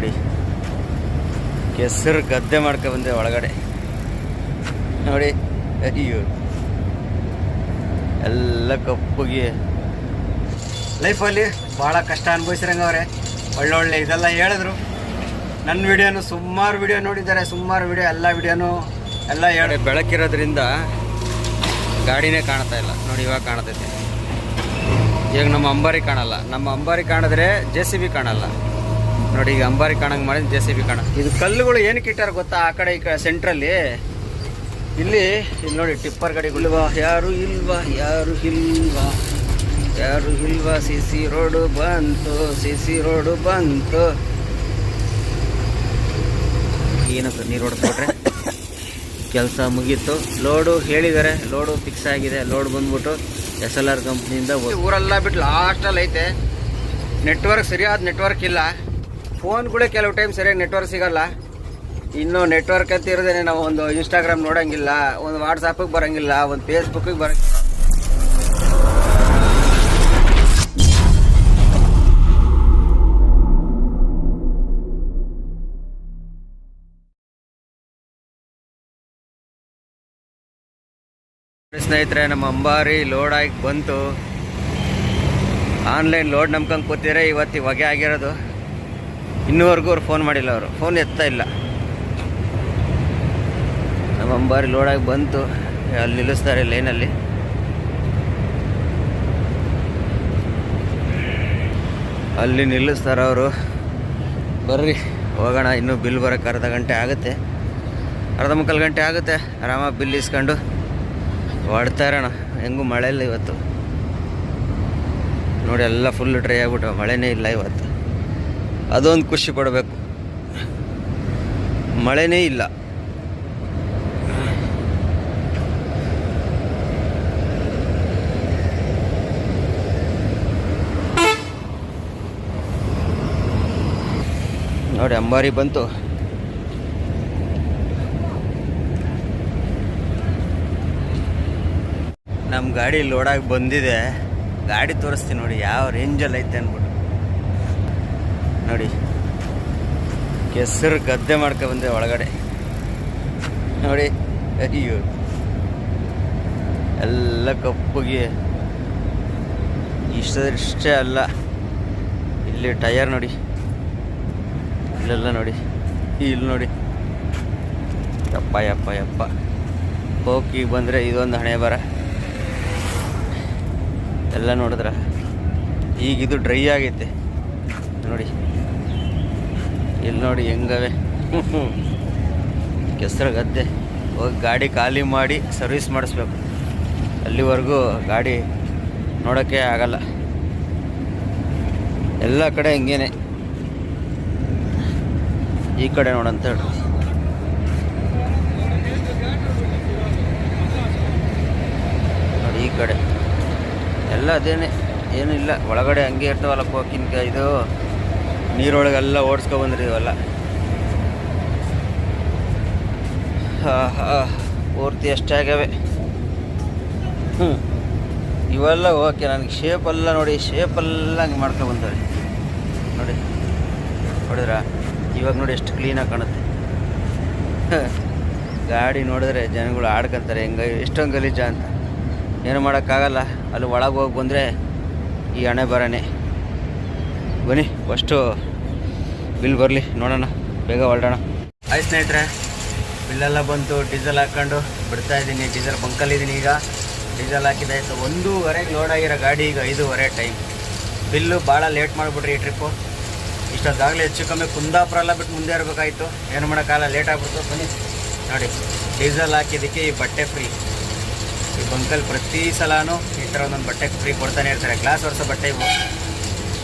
ನೋಡಿ. ಕೆಸರು ಗದ್ದೆ ಮಾಡ್ಕೊ ಬಂದೆ ಒಳಗಡೆ. ನೋಡಿ, ಅಯ್ಯೋ. ಎಲ್ಲ ಕಪ್ಪುಗೆ. ಲೈಫಲ್ಲಿ ಭಾಳ ಕಷ್ಟ ಅನುಭವಿಸಿರಂಗವ್ರೆ ಒಳ್ಳೊಳ್ಳೆ ಇದೆಲ್ಲ ಹೇಳಿದ್ರು. ನನ್ನ ವಿಡಿಯೋನು ಸುಮಾರು ವಿಡಿಯೋ ನೋಡಿದ್ದಾರೆ, ಸುಮಾರು ವಿಡಿಯೋ, ಎಲ್ಲ ವಿಡಿಯೋನು ಎಲ್ಲ ಹೇಳಿ ಬೆಳಕಿರೋದ್ರಿಂದ ಗಾಡಿನೇ ಕಾಣ್ತಾ ಇಲ್ಲ. ನೋಡಿ, ಇವಾಗ ಕಾಣತೈತೆ. ಈಗ ನಮ್ಮ ಅಂಬಾರಿ ಕಾಣಲ್ಲ. ನಮ್ಮ ಅಂಬಾರಿ ಕಾಣಿದ್ರೆ ಜೆ ಸಿ ಬಿ ಕಾಣಲ್ಲ. ನೋಡಿ ಈಗ ಅಂಬಾರಿ ಕಾಣಂಗೆ ಮಾಡಿ ಜೆ ಸಿ ಬಿ ಕಾಣ. ಇದು ಕಲ್ಲುಗಳು ಏನಕ್ಕೆ ಇಟ್ಟಾರ ಗೊತ್ತಾ? ಆ ಕಡೆ ಈ ಕಡೆ ಸೆಂಟ್ರಲ್ಲಿ ಇಲ್ಲಿ ಇಲ್ಲಿ ನೋಡಿ ಟಿಪ್ಪರ್ ಗಾಡಿಗಳಿಲ್ವಾ ಯಾರು ಇಲ್ವಾ? ಯಾರು ಇಲ್ವಾ? ಯಾರು ಇಲ್ವಾ? ಸಿ ಸಿ ರೋಡು ಬಂತು ಸಿ ಸಿ ರೋಡು ಬಂತು. ಏನಪ್ಪ ನೀರು ಹೊಡೆದ್ಬಿಟ್ರೆ ಕೆಲಸ ಮುಗೀತು. ಲೋಡು ಹೇಳಿದ್ದಾರೆ. ಲೋಡು ಫಿಕ್ಸ್ ಆಗಿದೆ. ಲೋಡ್ ಬಂದ್ಬಿಟ್ಟು ಎಸ್ ಎಲ್ ಆರ್ ಕಂಪ್ನಿಯಿಂದ ಊರೆಲ್ಲ ಬಿಟ್ಟು ಲಾಸ್ಟಲ್ಲಿ ಐತೆ. ನೆಟ್ವರ್ಕ್ ಸರಿಯಾದ ನೆಟ್ವರ್ಕ್ ಇಲ್ಲ. ಫೋನ್ಗಳೇ ಕೆಲವು ಟೈಮ್ ಸರಿಯಾಗಿ ನೆಟ್ವರ್ಕ್ ಸಿಗಲ್ಲ. ಇನ್ನು ನೆಟ್ವರ್ಕ್ ಅಂತ ಇರೋದೇನೆ ನಾವು ಒಂದು ಇನ್ಸ್ಟಾಗ್ರಾಮ್ ನೋಡಂಗಿಲ್ಲ, ಒಂದು ವಾಟ್ಸಪ್ಪಿಗೆ ಬರೋಂಗಿಲ್ಲ, ಒಂದು ಫೇಸ್ಬುಕ್ಕಿಗೆ ಬರಂಗಿಲ್ಲ. ಸ್ನೇಹಿತರೆ, ನಮ್ಮ ಅಂಬಾರಿ ಲೋಡ್ ಆಗಿ ಬಂತು. ಆನ್ಲೈನ್ ಲೋಡ್ ನಂಬ್ಕೊಂಡು ಕೂತಿದ್ರೆ ಇವತ್ತು ಹೊಗೆ ಆಗಿರೋದು. ಇನ್ನೂವರೆಗೂ ಅವ್ರು ಫೋನ್ ಮಾಡಿಲ್ಲ ಅವರು. ಫೋನ್ ಎತ್ತಾ ಇಲ್ಲ. ನಮ್ಮ ಅಂಬಾರಿ ಲೋಡಾಗಿ ಬಂತು. ಅಲ್ಲಿ ನಿಲ್ಲಿಸ್ತಾರೆ ಲೈನಲ್ಲಿ ಅಲ್ಲಿ. ನಿಲ್ಲಿಸ್ತಾರೆ ಅವರು. ಬರ್ರಿ, ಹೋಗೋಣ. ಇನ್ನೂ ಬಿಲ್ ಬರೋಕ್ಕೆ ಅರ್ಧ ಗಂಟೆ ಆಗುತ್ತೆ. ಅರ್ಧ ಮುಕ್ಕಾಲು ಗಂಟೆ ಆಗುತ್ತೆ. ಆರಾಮಾಗಿ ಬಿಲ್ ಇಸ್ಕೊಂಡು ಹೊಡ್ತಾ ಇರೋಣ. ಹೆಂಗೂ ಮಳೆ ಇಲ್ಲ ಇವತ್ತು. ನೋಡಿ, ಎಲ್ಲ ಫುಲ್ ಡ್ರೈ ಆಗ್ಬಿಟ್ಟು ಮಳೆನೇ ಇಲ್ಲ ಇವತ್ತು. ಅದೊಂದು ಖುಷಿ ಪಡಬೇಕು. ಮಳೆನೇ ಇಲ್ಲ. ನೋಡಿ, ಅಂಬಾರಿ ಬಂತು. ನಮ್ಮ ಗಾಡಿ ಲೋಡಾಗಿ ಬಂದಿದೆ. ಗಾಡಿ ತೋರಿಸ್ತೀನಿ ನೋಡಿ, ಯಾವ ರೇಂಜಲ್ಲಿ ಐತೆ ಅಂದ್ಬಿಟ್ಟು ನೋಡಿ. ಕೆಸರು ಗದ್ದೆ ಮಾಡ್ಕೊ ಬಂದೆ ಒಳಗಡೆ. ನೋಡಿ, ಅಯ್ಯೋ. ಎಲ್ಲ ಕಪ್ಪುಗೆ. ಇಷ್ಟದಷ್ಟೇ ಅಲ್ಲ. ಇಲ್ಲಿ ಟಯರ್ ನೋಡಿ. ಇಲ್ಲೆಲ್ಲ ನೋಡಿ. ಇಲ್ಲಿ ನೋಡಿ. ಯಪ್ಪ ಯಪ್ಪ ಯಪ್ಪ. ಹೋಗಿ ಬಂದರೆ ಇದೊಂದು ಹಣೆ ಬರ. ಎಲ್ಲ ನೋಡಿದ್ರ? ಈಗಿದು ಡ್ರೈ ಆಗೈತೆ. ನೋಡಿ. ಇಲ್ಲಿ ನೋಡಿ ಹೆಂಗವೆ? ಕೆಸರು ಗದ್ದೆ ಹೋಗಿ ಗಾಡಿ ಖಾಲಿ ಮಾಡಿ ಸರ್ವಿಸ್ ಮಾಡಿಸ್ಬೇಕು. ಅಲ್ಲಿವರೆಗೂ ಗಾಡಿ ನೋಡೋಕ್ಕೆ ಆಗಲ್ಲ. ಎಲ್ಲ ಕಡೆ ಹಿಂಗೇನೆ. ಈ ಕಡೆ ನೋಡಂತ ಹೇಳಿ. ನೋಡಿ ಈ ಕಡೆ. ಎಲ್ಲ ಅದೇನೆ. ಏನಿಲ್ಲ. ಒಳಗಡೆ ಹಂಗೆ ಇರ್ತಾವಲ್ಲ ಕೋಕಿನ್ಕಾಯಿ ಇದು ನೀರೊಳಗೆಲ್ಲ ಓಡಿಸ್ಕೊ ಬಂದ್ರಿ ಇವೆಲ್ಲ ಪೂರ್ತಿ ಅಷ್ಟೇ ಆಗ್ಯಾವೆ ಹ್ಞೂ ಇವೆಲ್ಲ ಓಕೆ, ನನಗೆ ಶೇಪೆಲ್ಲ ನೋಡಿ ಶೇಪೆಲ್ಲ ಹಂಗೆ ಮಾಡ್ಕೊ ಬಂದವೆ ನೋಡಿ, ನೋಡಿದ್ರ? ಇವಾಗ ನೋಡಿ ಎಷ್ಟು ಕ್ಲೀನಾಗಿ ಕಾಣುತ್ತೆ. ಗಾಡಿ ನೋಡಿದ್ರೆ ಜನಗಳು ಆಡ್ಕೊಂತಾರೆ, ಹೆಂಗ ಎಷ್ಟೊಂದು ಗಲೀಜ ಅಂತ. ಏನು ಮಾಡೋಕ್ಕಾಗಲ್ಲ, ಅಲ್ಲಿ ಒಳಗೆ ಹೋಗಿ ಬಂದರೆ ಈ ಹಣೆ ಬರನೇ ಬನ್ನಿ ಫಸ್ಟು ಬಿಲ್ ಬರಲಿ, ನೋಡೋಣ, ಬೇಗ ಹೊರಡೋಣ. ಆಯ್ತು ಸ್ನೇಹಿತರೆ ಬಿಲ್ಲೆಲ್ಲ ಬಂತು ಡೀಸೆಲ್ ಹಾಕ್ಕೊಂಡು ಬಿಡ್ತಾ ಇದ್ದೀನಿ ಡೀಸೆಲ್ ಬಂಕಲ್ಲಿದ್ದೀನಿ ಈಗ. ಡೀಸೆಲ್ ಹಾಕಿದಾಯ್ತು ಒಂದೂವರೆಗೆ ಲೋಡ್ ಆಗಿರೋ ಗಾಡಿ ಈಗ ಐದೂವರೆ ಟೈಮ್ ಬಿಲ್ಲು ಭಾಳ ಲೇಟ್ ಮಾಡಿಬಿಟ್ರಿ ಈ ಟ್ರಿಪ್ಪು ಇಷ್ಟೊತ್ತಾಗಲೇ ಹೆಚ್ಚು ಕಮ್ಮಿ ಕುಂದಾಪುರ ಎಲ್ಲ ಬಿಟ್ಟು ಮುಂದೆ ಇರಬೇಕಾಯ್ತು. ಏನು ಮಾಡೋಕ್ಕಾಗಲ್ಲ ಲೇಟ್ ಆಗ್ಬಿಡ್ತು. ಬನ್ನಿ, ನೋಡಿ ಡೀಸೆಲ್ ಹಾಕಿದ್ದಕ್ಕೆ ಈ ಬಟ್ಟೆ ಫ್ರೀ ಈ ಬಂಕಲ್ಲಿ ಪ್ರತಿ ಸಲನೂ ಈ ಥರ ಒಂದೊಂದು ಬಟ್ಟೆ ಫ್ರೀ ಕೊಡ್ತಾನೆ ಇರ್ತಾರೆ. ಗ್ಲಾಸ್ ವರ್ಷ ಬಟ್ಟೆ ಇವು.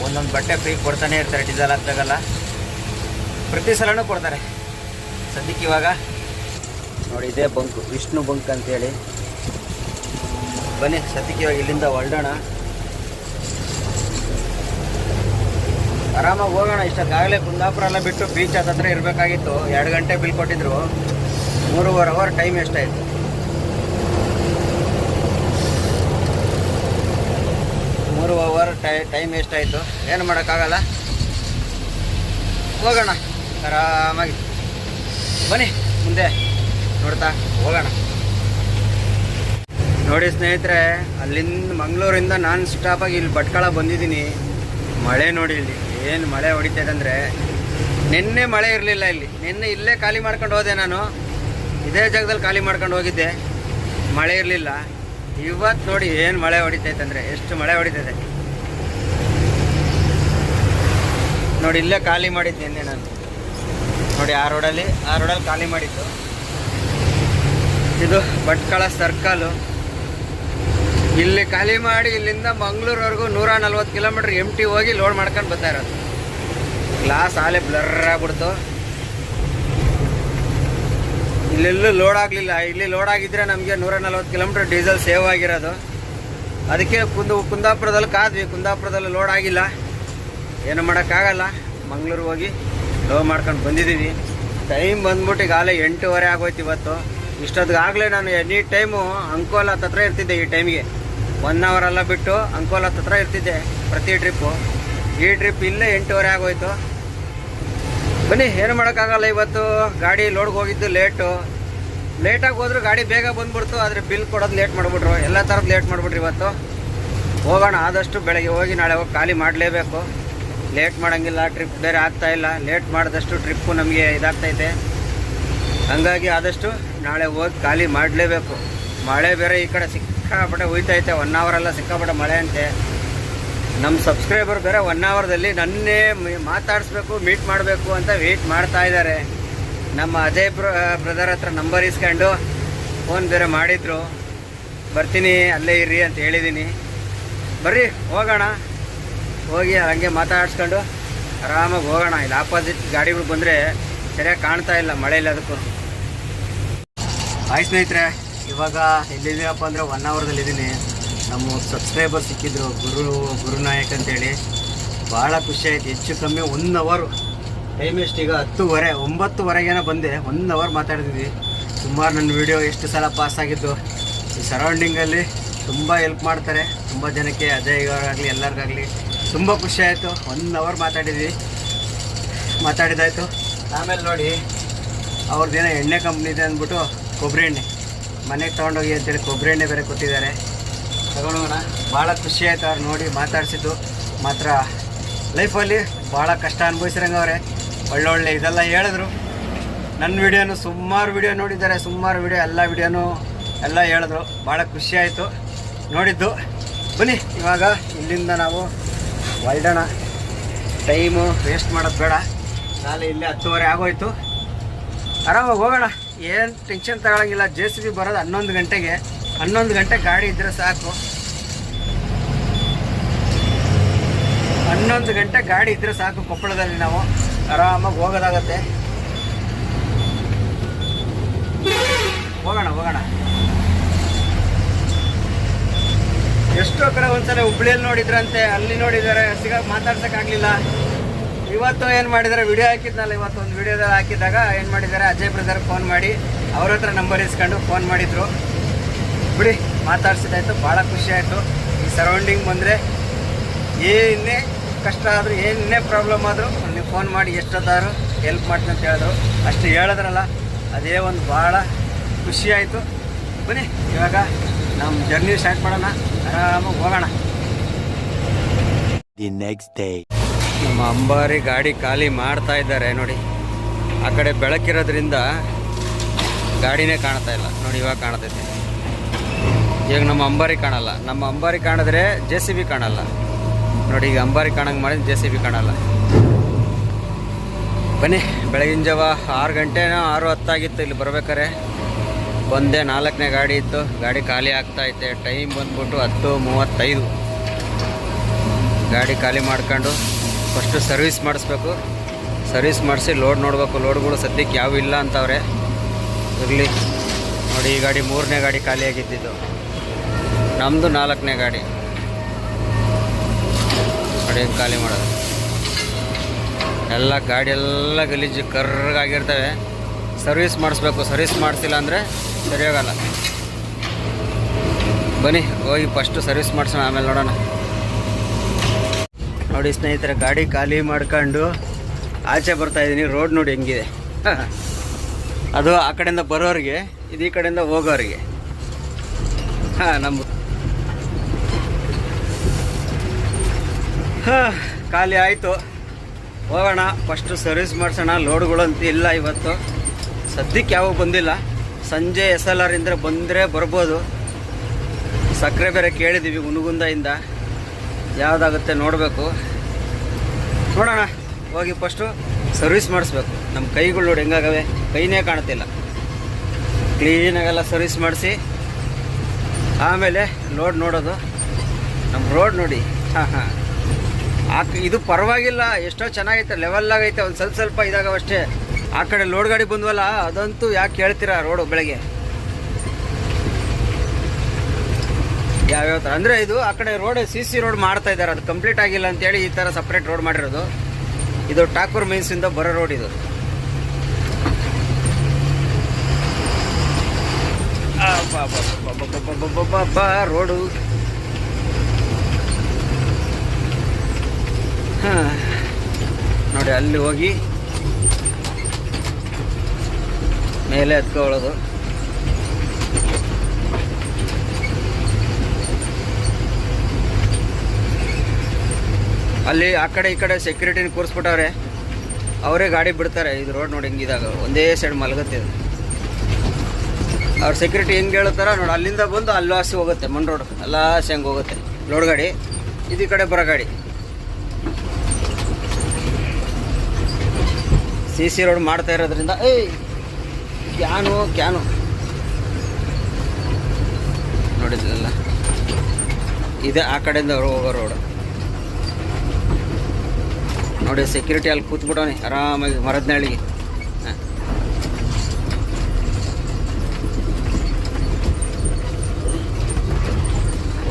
ಒಂದೊಂದು ಬಟ್ಟೆ ಫ್ರೀ ಕೊಡ್ತಾನೆ ಇರ್ತಾರೆ ಡೀಸೆಲ್ ಹಾಕಿದಾಗಲ್ಲ. ಪ್ರತಿ ಸಲನೂ ಕೊಡ್ತಾರೆ. ಸದ್ಯಕ್ಕೆ ಇವಾಗ ನೋಡಿ, ಇದೇ ಬಂಕ್, ವಿಷ್ಣು ಬಂಕ್ ಅಂತೇಳಿ. ಬನ್ನಿ, ಸದ್ಯಕ್ಕೆ ಇವಾಗ ಇಲ್ಲಿಂದ ಹೊರಡೋಣ. ಆರಾಮಾಗಿ ಹೋಗೋಣ ಇಷ್ಟೊತ್ತಾಗಲೇ ಕುಂದಾಪುರ ಎಲ್ಲ ಬಿಟ್ಟು ಬೀಚ್ ಹತ್ರ ಇರಬೇಕಾಗಿತ್ತು. ಎರಡು ಗಂಟೆ ಬಿಲ್ ಕೊಟ್ಟಿದ್ರು. ಮೂರುವರೆ ಅವರ್ ಟೈಮ್ ಎಷ್ಟಾಯಿತು. ಮೂರು ಅವರ್ ಟೈ ಟೈಮ್ ಎಷ್ಟಾಯಿತು ಏನು ಮಾಡೋಕ್ಕಾಗಲ್ಲ? ಹೋಗೋಣ. ಆರಾಮಾಗಿ. ಬನ್ನಿ, ಮುಂದೆ. ನೋಡ್ತಾ ಹೋಗೋಣ. ನೋಡಿ ಸ್ನೇಹಿತರೆ, ಅಲ್ಲಿಂದ ಮಂಗಳೂರಿಂದ ನಾನು ಸ್ಟಾಪಾಗಿ ಇಲ್ಲಿ ಭಟ್ಕಳ ಬಂದಿದ್ದೀನಿ. ಮಳೆ ನೋಡಿ ಇಲ್ಲಿ. ಏನು ಮಳೆ ಹೊಡಿತೈತೆ ಅಂದರೆ, ನಿನ್ನೆ ಮಳೆ ಇರಲಿಲ್ಲ ಇಲ್ಲಿ. ನಿನ್ನೆ ಇಲ್ಲೇ ಖಾಲಿ ಮಾಡ್ಕೊಂಡು ಹೋದೆ ನಾನು. ಇದೇ ಜಾಗದಲ್ಲಿ ಖಾಲಿ ಮಾಡ್ಕೊಂಡು ಹೋಗಿದ್ದೆ. ಮಳೆ ಇರಲಿಲ್ಲ. ಇವತ್ತು ನೋಡಿ ಏನು ಮಳೆ ಹೊಡಿತೈತೆ ಅಂದರೆ ಎಷ್ಟು ಮಳೆ ಹೊಡಿತೈತೆ. ನೋಡಿ ಇಲ್ಲೇ ಖಾಲಿ ಮಾಡಿದ್ದು ನಿನ್ನೆ ನಾನು. ನೋಡಿ ಆ ರೋಡಲ್ಲಿ ಆ ರೋಡಲ್ಲಿ ಖಾಲಿ ಮಾಡಿದ್ದು. ಇದು ಭಟ್ಕಳ ಸರ್ಕಲು. ಇಲ್ಲಿ ಖಾಲಿ ಮಾಡಿ ಇಲ್ಲಿಂದ ಮಂಗಳೂರವರೆಗೂ ನೂರ ನಲ್ವತ್ತು ಕಿಲೋಮೀಟ್ರ್ ಎಂ ಟಿ ಹೋಗಿ ಲೋಡ್ ಮಾಡ್ಕೊಂಡು ಬರ್ತಾ ಇರೋದು. ಗ್ಲಾಸ್ ಆಲೆ ಬ್ಲರ್ ಆಗ್ಬಿಡ್ತು. ಇಲ್ಲೆಲ್ಲೂ ಲೋಡ್ ಆಗಲಿಲ್ಲ. ಇಲ್ಲಿ ಲೋಡ್ ಆಗಿದ್ರೆ ನಮಗೆ ನೂರ ನಲ್ವತ್ತು ಕಿಲೋಮೀಟ್ರ್ ಡೀಸೆಲ್ ಸೇವ್ ಆಗಿರೋದು. ಅದಕ್ಕೆ ಕುಂದು ಕುಂದಾಪುರದಲ್ಲಿ ಕಾದ್ವಿ. ಕುಂದಾಪುರದಲ್ಲಿ ಲೋಡ್ ಆಗಿಲ್ಲ. ಏನು ಮಾಡೋಕ್ಕಾಗಲ್ಲ. ಮಂಗ್ಳೂರು ಹೋಗಿ ಲೋ ಮಾಡ್ಕೊಂಡು ಬಂದಿದ್ದೀವಿ. ಟೈಮ್ ಬಂದ್ಬಿಟ್ಟು ಈಗಾಗಲೇ ಎಂಟೂವರೆ ಆಗೋಯ್ತು ಇವತ್ತು. ಇಷ್ಟೊತ್ತಿಗಾಗಲೇ ನಾನು ಎನಿ ಟೈಮು ಅಂಕೋಲ ಹತ್ರ ಇರ್ತಿದ್ದೆ ಈ ಟೈಮಿಗೆ ಒನ್ ಅವರ್ ಎಲ್ಲ ಬಿಟ್ಟು ಅಂಕೋಲ ಹತ್ರ ಇರ್ತಿದ್ದೆ ಪ್ರತಿ ಟ್ರಿಪ್ಪು ಈ ಟ್ರಿಪ್ ಇಲ್ಲೇ ಎಂಟೂವರೆ ಆಗೋಯ್ತು. ಬನ್ನಿ, ಏನು ಮಾಡೋಕ್ಕಾಗಲ್ಲ ಇವತ್ತು. ಗಾಡಿ ಲೋಡ್ಗೆ ಹೋಗಿದ್ದು ಲೇಟು ಲೇಟಾಗಿ ಹೋದ್ರು ಗಾಡಿ ಬೇಗ ಬಂದ್ಬಿಡ್ತು, ಆದರೆ ಬಿಲ್ ಕೊಡೋದು ಲೇಟ್ ಮಾಡಿಬಿಟ್ರು. ಎಲ್ಲ ಥರದ್ದು ಲೇಟ್ ಮಾಡಿಬಿಟ್ರು ಇವತ್ತು. ಹೋಗೋಣ, ಆದಷ್ಟು ಬೆಳಗ್ಗೆ ಹೋಗಿ ನಾಳೆ ಹೋಗಿ ಖಾಲಿ ಮಾಡಲೇಬೇಕು. ಲೇಟ್ ಮಾಡೋಂಗಿಲ್ಲ ಟ್ರಿಪ್ ಬೇರೆ ಆಗ್ತಾ ಇಲ್ಲ. ಲೇಟ್ ಮಾಡಿದಷ್ಟು ಟ್ರಿಪ್ಪು ನಮಗೆ ಇದಾಗ್ತೈತೆ. ಹಂಗಾಗಿ ಆದಷ್ಟು ನಾಳೆ ಹೋಗಿ ಖಾಲಿ ಮಾಡಲೇಬೇಕು. ಮಳೆ ಬೇರೆ ಈ ಕಡೆ ಸಿಕ್ಕಾಪಟ್ಟೆ ಹುಯ್ತೈತೆ ಒನ್ ಅವರೆಲ್ಲ ಸಿಕ್ಕಾಪಟ್ಟೆ ಮಳೆ ಅಂತೆ. ನಮ್ಮ ಸಬ್ಸ್ಕ್ರೈಬರ್ ಬೇರೆ ಒನ್ ಅವರ್ದಲ್ಲಿ ನನ್ನೇ ಮಾತಾಡಿಸ್ಬೇಕು ಮೀಟ್ ಮಾಡಬೇಕು ಅಂತ ವೆಯ್ಟ್ ಮಾಡ್ತಾ ಇದ್ದಾರೆ ನಮ್ಮ ಅಜಯ್ ಬ್ರ ಬ್ರದರ್ ಹತ್ರ ನಂಬರ್ ಇಸ್ಕೊಂಡು ಫೋನ್ ಬೇರೆ ಮಾಡಿದ್ರು. ಬರ್ತೀನಿ, ಅಲ್ಲೇ ಇರ್ರಿ ಅಂತ ಹೇಳಿದ್ದೀನಿ ಬರ್ರಿ, ಹೋಗೋಣ. ಹೋಗಿ ಹಂಗೆ ಮಾತಾಡಿಸ್ಕೊಂಡು ಆರಾಮಾಗಿ ಹೋಗೋಣ. ಇಲ್ಲಿ ಆಪೋಸಿಟ್ ಗಾಡಿಗಳು ಬಂದರೆ ಸರಿಯಾಗಿ ಕಾಣ್ತಾ ಇಲ್ಲ ಮಳೆ ಇಲ್ಲ ಅದಕ್ಕೂ. ಆಯ್ತು ಸ್ನೇಹಿತರೆ, ಇವಾಗ ಎಲ್ಲಿದ್ದೀನಪ್ಪ ಅಂದರೆ ಒನ್ ಅವರ್ದಲ್ಲಿದ್ದೀನಿ ನಮ್ಮ ಸಬ್ಸ್ಕ್ರೈಬರ್ ಸಿಕ್ಕಿದ್ರು, ಗುರು, ಗುರುನಾಯಕ್ ಅಂತೇಳಿ. ಭಾಳ ಖುಷಿ ಆಯ್ತು. ಹೆಚ್ಚು ಕಮ್ಮಿ ಒನ್ ಅವರು ಟೈಮ್ ಎಷ್ಟು ಈಗ? ಹತ್ತುವರೆ, ಒಂಬತ್ತುವರೆಗೇನೋ ಬಂದೆ. ಒನ್ ಅವರ್ ಮಾತಾಡಿದ್ವಿ. ಸುಮಾರು ನನ್ನ ವಿಡಿಯೋ ಎಷ್ಟು ಸಲ ಪಾಸ್ ಆಗಿದ್ದು. ಈ ಸರೌಂಡಿಂಗಲ್ಲಿ ತುಂಬ ಹೆಲ್ಪ್ ಮಾಡ್ತಾರೆ. ತುಂಬ ಜನಕ್ಕೆ ಅಜಯ್ಗಾಗಲಿ ಎಲ್ಲರಿಗಾಗಲಿ ತುಂಬ ಖುಷಿ ಆಯಿತು. ಒನ್ ಅವರ್ ಮಾತಾಡಿದ್ವಿ. ಮಾತಾಡಿದಾಯಿತು. ಆಮೇಲೆ ನೋಡಿ ಅವ್ರದ್ದೇನೋ ಎಣ್ಣೆ ಕಂಪ್ನಿ ಇದೆ ಅಂದ್ಬಿಟ್ಟು ಕೊಬ್ಬರಿ ಎಣ್ಣೆ. ಮನೆಗೆ ತೊಗೊಂಡೋಗಿ ಅಂತೇಳಿ ಕೊಬ್ಬರಿ ಎಣ್ಣೆ ಬೇರೆ ಕೊಟ್ಟಿದ್ದಾರೆ. ತಗೊಂಡೋಗೋಣ ಭಾಳ ಖುಷಿ ಆಯ್ತು ಅವ್ರು ನೋಡಿ ಮಾತಾಡಿಸಿದ್ದು. ಮಾತ್ರ ಲೈಫಲ್ಲಿ ಭಾಳ ಕಷ್ಟ ಅನುಭವಿಸಿರಂಗವ್ರೆ ಒಳ್ಳೊಳ್ಳೆ ಇದೆಲ್ಲ ಹೇಳಿದ್ರು. ನನ್ನ ವಿಡಿಯೋನು ಸುಮಾರು ವಿಡಿಯೋ ನೋಡಿದ್ದಾರೆ. ಸುಮಾರು ವಿಡಿಯೋ, ಎಲ್ಲ ವಿಡಿಯೋನು ಎಲ್ಲ ಹೇಳಿದ್ರು. ಭಾಳ ಖುಷಿ ಆಯಿತು. ನೋಡಿದ್ದು. ಬನ್ನಿ, ಇವಾಗ ಇಲ್ಲಿಂದ ನಾವು ಹೊರಡೋಣ. ಟೈಮು ವೇಸ್ಟ್ ಮಾಡೋದು ಬೇಡ. ನಾಳೆ ಇಲ್ಲೇ ಹತ್ತುವರೆ ಆಗೋಯ್ತು. ಆರಾಮಾಗಿ ಹೋಗೋಣ. ಏನು ಟೆನ್ಷನ್ ತಗೊಳಂಗಿಲ್ಲ. ಜೆ ಸಿ ಬಿ ಬರೋದು ಹನ್ನೊಂದು ಗಂಟೆಗೆ. ಹನ್ನೊಂದು ಗಂಟೆ ಗಾಡಿ ಇದ್ರೆ ಸಾಕು. ಹನ್ನೊಂದು ಗಂಟೆ ಗಾಡಿ ಇದ್ರೆ ಸಾಕು ಕೊಪ್ಪಳದಲ್ಲಿ ನಾವು. ಆರಾಮಾಗಿ ಹೋಗೋದಾಗತ್ತೆ. ಹೋಗೋಣ ಹೋಗೋಣ. ಎಷ್ಟೋ ಕಡೆ ಒಂದ್ಸಲ ಹುಬ್ಳಿಯಲ್ಲಿ ನೋಡಿದ್ರಂತೆ, ಅಲ್ಲಿ ನೋಡಿದ್ದಾರೆ, ಸಿಗ ಮಾತಾಡ್ಸೋಕ್ಕಾಗಲಿಲ್ಲ ಇವತ್ತು ಏನು ಮಾಡಿದ್ದಾರೆ ವಿಡಿಯೋ ಹಾಕಿದ್ನಲ್ಲ, ಇವತ್ತು ಒಂದು ವಿಡಿಯೋದಲ್ಲಿ ಹಾಕಿದಾಗ ಏನು ಮಾಡಿದ್ದಾರೆ, ಅಜಯ್ ಬ್ರದರ್ ಫೋನ್ ಮಾಡಿ, ಅವ್ರ ಹತ್ರ ನಂಬರ್ ಇಸ್ಕೊಂಡು ಫೋನ್ ಮಾಡಿದರು. ಬಿಡಿ ಮಾತಾಡ್ಸಿದಾಯ್ತು ಭಾಳ ಖುಷಿ ಆಯಿತು. ಈ ಸರೌಂಡಿಂಗ್ ಬಂದರೆ ಏನೇ ಕಷ್ಟ ಆದರೂ ಏನೇ ಪ್ರಾಬ್ಲಮ್ ಆದರೂ ನೀವು ಫೋನ್ ಮಾಡಿ ಎಷ್ಟೊತ್ತಾದ್ರು ಹೆಲ್ಪ್ ಮಾಡ್ತೀನಿ ಅಂತ ಹೇಳಿದ್ರು. ಅಷ್ಟು ಹೇಳಿದ್ರಲ್ಲ ಅದೇ ಒಂದು ಭಾಳ ಖುಷಿ ಆಯಿತು. ಬನ್ನಿ ಇವಾಗ ನಮ್ಮ ಜರ್ನಿ ಸ್ಟಾರ್ಟ್ ಮಾಡೋಣ. ಆರಾಮಾಗಿ ಹೋಗೋಣ. ದಿ ನೆಕ್ಸ್ಟ್ ಡೇ ನಮ್ಮ ಅಂಬಾರಿ ಗಾಡಿ ಖಾಲಿ ಮಾಡ್ತಾ ಇದ್ದಾರೆ ನೋಡಿ. ಆ ಕಡೆ ಬೆಳಕಿರೋದ್ರಿಂದ ಗಾಡಿನೇ ಕಾಣ್ತಾ ಇಲ್ಲ. ನೋಡಿ ಇವಾಗ ಕಾಣ್ತೈತೆ. ಈಗ ನಮ್ಮ ಅಂಬಾರಿ ಕಾಣಲ್ಲ. ನಮ್ಮ ಅಂಬಾರಿ ಕಾಣಿದ್ರೆ ಜೆ ಸಿ ಬಿ ಕಾಣಲ್ಲ. ನೋಡಿ, ಈಗ ಅಂಬಾರಿ ಕಾಣಂಗೆ ಮಾಡಿದ್ರೆ ಜೆ ಸಿ ಬಿ ಕಾಣಲ್ಲ. ಬನ್ನಿ, ಬೆಳಗಿನ ಜಾವ ಆರು ಗಂಟೆನೋ ಆರು ಹತ್ತಾಗಿತ್ತು ಇಲ್ಲಿ ಬರ್ಬೇಕಾರೆ. ಒಂದೇ ನಾಲ್ಕನೇ ಗಾಡಿ ಇತ್ತು. ಗಾಡಿ ಖಾಲಿ ಆಗ್ತಾ ಐತೆ. ಟೈಮ್ ಬಂದ್ಬಿಟ್ಟು ಹತ್ತು ಮೂವತ್ತೈದು. ಗಾಡಿ ಖಾಲಿ ಮಾಡ್ಕೊಂಡು ಫಸ್ಟು ಸರ್ವಿಸ್ ಮಾಡಿಸ್ಬೇಕು. ಸರ್ವಿಸ್ ಮಾಡಿಸಿ ಲೋಡ್ ನೋಡಬೇಕು. ಲೋಡ್ಗಳು ಸದ್ಯಕ್ಕೆ ಯಾವ ಇಲ್ಲ ಅಂತವ್ರೆ. ಇರಲಿ. ನೋಡಿ, ಈ ಗಾಡಿ ಮೂರನೇ ಗಾಡಿ ಖಾಲಿಯಾಗಿದ್ದಿದ್ದು ನಮ್ಮದು ನಾಲ್ಕನೇ ಗಾಡಿ. ನೋಡಿ ಖಾಲಿ ಮಾಡೋದು. ಎಲ್ಲ ಗಾಡಿ ಎಲ್ಲ ಗಲೀಜು ಕರ್ರಗಾಗಿರ್ತವೆ. ಸರ್ವಿಸ್ ಮಾಡಿಸ್ಬೇಕು. ಸರ್ವಿಸ್ ಮಾಡಿಸಿಲ್ಲ ಅಂದರೆ ಸರಿಯಾಗಲ್ಲ. ಬನ್ನಿ, ಹೋಗಿ ಫಸ್ಟು ಸರ್ವಿಸ್ ಮಾಡಿಸೋಣ, ಆಮೇಲೆ ನೋಡೋಣ. ನೋಡಿ ಸ್ನೇಹಿತರೆ, ಗಾಡಿ ಖಾಲಿ ಮಾಡ್ಕೊಂಡು ಆಚೆ ಬರ್ತಾ ಇದ್ದೀನಿ. ರೋಡ್ ನೋಡಿ ಹೆಂಗಿದೆ. ಅದು ಆ ಕಡೆಯಿಂದ ಬರೋರಿಗೆ, ಇದು ಈ ಕಡೆಯಿಂದ ಹೋಗೋರಿಗೆ. ಹಾಂ ನಮ್ಮ ಖಾಲಿ ಆಯಿತು. ಹೋಗೋಣ ಫಸ್ಟು ಸರ್ವಿಸ್ ಮಾಡಿಸೋಣ. ಲೋಡ್ಗಳಂತೂ ಇಲ್ಲ ಇವತ್ತು. ಸದ್ಯಕ್ಕೆ ಯಾವ ಬಂದಿಲ್ಲ. ಸಂಜೆ ಎಸ್ ಎಲ್ ಆರ್ ಇಂದ್ರೆ ಬಂದರೆ ಬರ್ಬೋದು. ಸಕ್ಕರೆ ಬೇರೆ ಕೇಳಿದ್ದೀವಿ ಹುನಗುಂದದಿಂದ ಯಾವುದಾಗುತ್ತೆ ನೋಡಬೇಕು. ನೋಡೋಣ. ಹೋಗಿ ಫಸ್ಟು ಸರ್ವಿಸ್ ಮಾಡಿಸ್ಬೇಕು. ನಮ್ಮ ಕೈಗಳು ನೋಡಿ ಹೆಂಗಾಗವೆ. ಕೈನೇ ಕಾಣ್ತಿಲ್ಲ. ಕ್ಲೀನಾಗೆಲ್ಲ ಸರ್ವಿಸ್ ಮಾಡಿಸಿ. ಆಮೇಲೆ ಲೋಡ್ ನೋಡೋದು. ನಮ್ಮ ರೋಡ್ ನೋಡಿ. ಹಾಂ ಹಾಂ. ಆಕ ಇದು ಪರವಾಗಿಲ್ಲ ಎಷ್ಟೋ ಚೆನ್ನಾಗೈತೆ ಲೆವೆಲ್ ಆಗೈತೆ ಒಂದು ಸ್ವಲ್ಪ ಸ್ವಲ್ಪ ಇದಾಗವಷ್ಟೇ ಆ ಕಡೆ ಲೋಡ್ ಗಾಡಿ ಬಂದ್ವಲ್ಲ ಅದಂತೂ ಯಾಕೆ ಹೇಳ್ತೀರಾ ರೋಡು ಬೆಳಗ್ಗೆ ಯಾವ್ಯಾವ ಥರ ಅಂದರೆ ಇದು ಆ ಕಡೆ ರೋಡ್ ಸಿ ಸಿ ರೋಡ್ ಮಾಡ್ತಾ ಇದ್ದಾರೆ ಅದು ಕಂಪ್ಲೀಟ್ ಆಗಿಲ್ಲ ಅಂತೇಳಿ ಈ ಥರ ಸಪ್ರೇಟ್ ರೋಡ್ ಮಾಡಿರೋದು ಇದು ಠಾಕೂರ್ ಮೀನ್ಸಿಂದ ಬರೋ ರೋಡ್ ಇದು ರೋಡು ನೋಡಿ, ಅಲ್ಲಿ ಹೋಗಿ ಮೇಲೆ ಹತ್ಕೊಳ್ಳೋದು ಅಲ್ಲಿ ಆ ಕಡೆ ಈ ಕಡೆ ಸೆಕ್ಯೂರಿಟಿನ ಕೂರಿಸ್ಬಿಟ್ಟವ್ರೆ, ಅವರೇ ಗಾಡಿ ಬಿಡ್ತಾರೆ. ಇದು ರೋಡ್ ನೋಡಿ ಹೆಂಗಿದಾಗ ಒಂದೇ ಸೈಡ್ ಮಲಗುತ್ತೆ ಇದು. ಅವ್ರ ಸೆಕ್ಯೂರಿಟಿ ಹೆಂಗೆ ಹೇಳ್ತಾರ ನೋಡಿ, ಅಲ್ಲಿಂದ ಬಂದು ಅಲ್ಲಿ ಹೋಗುತ್ತೆ ಮಣ್ ರೋಡ್ ಎಲ್ಲ ಹೆಂಗೆ ಹೋಗುತ್ತೆ. ಲೋಡ್ ಗಾಡಿ, ಇದು ಈ ಕಡೆ ಬರೋ ಗಾಡಿ. ಸಿ ಸಿ ರೋಡ್ ಮಾಡ್ತಾ ಇರೋದ್ರಿಂದ, ಏಯ್, ಕ್ಯಾನು ಕ್ಯಾನು. ನೋಡಿದ್ರಲ್ಲ? ಇದೆ ಆ ಕಡೆಯಿಂದ ಹೋಗೋ ರೋಡ್. ನೋಡಿ ಸೆಕ್ಯೂರಿಟಿ ಅಲ್ಲಿ ಕೂತ್ಬಿಡೋಣ, ಆರಾಮಾಗಿ ಮರದ